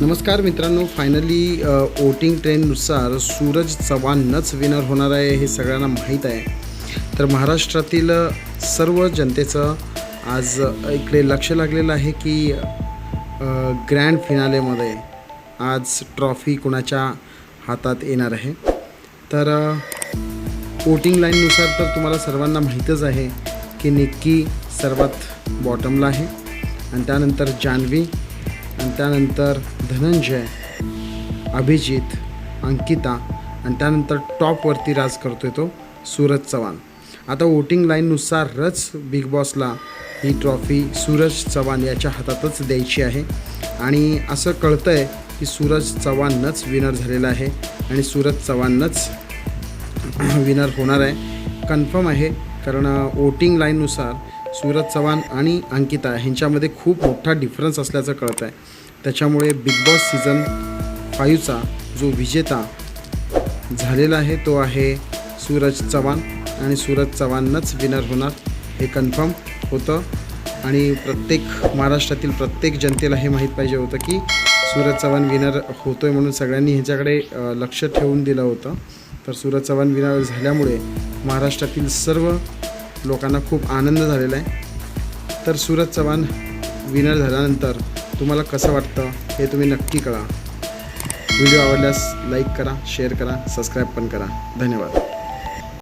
नमस्कार मित्रांनो finally voting ट्रेंडनुसार सूरज चव्हाणच विनर होणार आहे हे सगळ्यांना माहीत आहे. तर महाराष्ट्रातील सर्व जनतेचं आज इकडे लक्ष लागलेलं आहे की ग्रँड फिनालेमध्ये आज ट्रॉफी कुणाच्या हातात येणार आहे. तर वोटिंग लाईननुसार तर तुम्हाला सर्वांना माहीतच आहे की निक्की सर्वात बॉटमला आहे. आणि त्यानंतर जान्हवी आणि त्यानंतर धनंजय अभिजित अंकिता आणि त्यानंतर टॉपवरती राज करतो आहे तो सूरज चव्हाण. आता वोटिंग लाईननुसारच बिग बॉसला ही ट्रॉफी सूरज चव्हाण याच्या हातातच द्यायची आहे. आणि असं कळतं आहे की सूरज चव्हाणच विनर झालेला आहे आणि सूरज चव्हाणच विनर होणार आहे. कन्फर्म आहे कारण वोटिंग लाईननुसार सूरज चव्हाण आणि अंकिता ह्यांच्यामध्ये खूप मोठा डिफरन्स असल्याचं कळत आहे त्याच्यामुळे बिग बॉस सीझन फाईव्हचा जो विजेता झालेला आहे तो आहे सूरज चव्हाण. आणि सूरज चव्हाणच विनर होणार हे कन्फर्म होतं. आणि प्रत्येक महाराष्ट्रातील प्रत्येक जनतेला हे माहीत पाहिजे होतं की सूरज चव्हाण विनर होतो आहे म्हणून सगळ्यांनी ह्याच्याकडे लक्ष ठेवून दिलं होतं. तर सूरज चव्हाण विनर झाल्यामुळे महाराष्ट्रातील सर्व लोकांना खूप आनंद झालेला आहे. तर सूरज चव्हाण विनर झाल्यानंतर तुम्हाला कसं वाटतं हे तुम्ही नक्की कळा. व्हिडिओ आवडल्यास लाईक करा शेअर करा सबस्क्राईब पण करा. धन्यवाद.